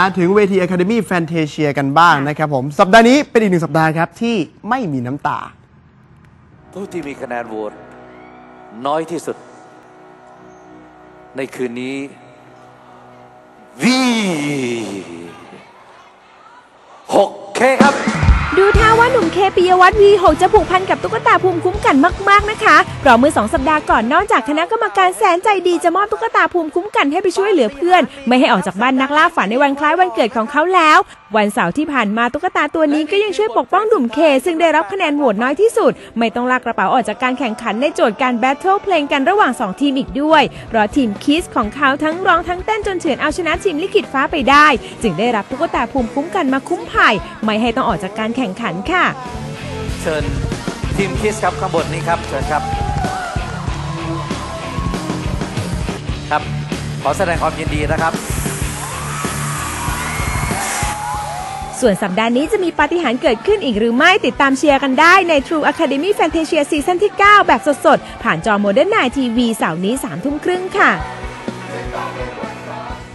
มาถึงเวที Academy Fantasia กันบ้างนะครับผม สัปดาห์นี้เป็นอีกหนึ่งสัปดาห์ครับ ที่ไม่มีน้ำตา ผู้ที่มีคะแนนโหวตน้อยที่สุด ในคืนนี้ วีหกเคครับ ดูท่าว่าหนุ่มเคปิยวัฒน์วีหกจะผูกพันกับตุ๊กตาภูมิคุ้มกันมาก ๆ นะคะเพราะเมื่อสองสัปดาห์ก่อนนอกจากคณะกรรมการแสนใจดีจะมอบตุ๊กตาภูมิคุ้มกันให้ไปช่วยเหลือเพื่อน ไม่ให้ออกจากบ้านนักล่าฝันในวันคล้ายวันเกิดของเขาแล้ว วันเสาร์ที่ผ่านมาตุ๊กตาตัวนี้ก็ยังช่วยปกป้องหนุ่มเค ซึ่งได้รับคะแนนโหวตน้อยที่สุด ไม่ต้องลากกระเป๋าออกจากการแข่งขันในโจทย์การแบทเทิลเพลงกันระหว่าง 2 ทีมอีกด้วยเพราะทีมคิสของเขาทั้งร้องทั้งเต้นจนเฉือนเอาชนะทีมลิขิตฟ้าไปได้ จึงได้รับตุ๊กตาภูมิคุ้มกันมาคุ้มภัยไม่ให้ต้องออกจากการแข่งขันค่ะ เชิญทีมคิสครับข้างบนนี้ครับ เชิญครับ ครับ ขอแสดงความยินดีนะครับส่วนสัปดาห์นี้จะมีปาฏิหาริย์เกิดขึ้นอีกหรือไม่ติดตามเชียร์กันได้ใน True Academy Fantasia ซีซั่นที่ 9 แบบสดๆ ผ่านจอ Modern Night TV เสาร์นี้3ทุ่มครึ่งค่ะ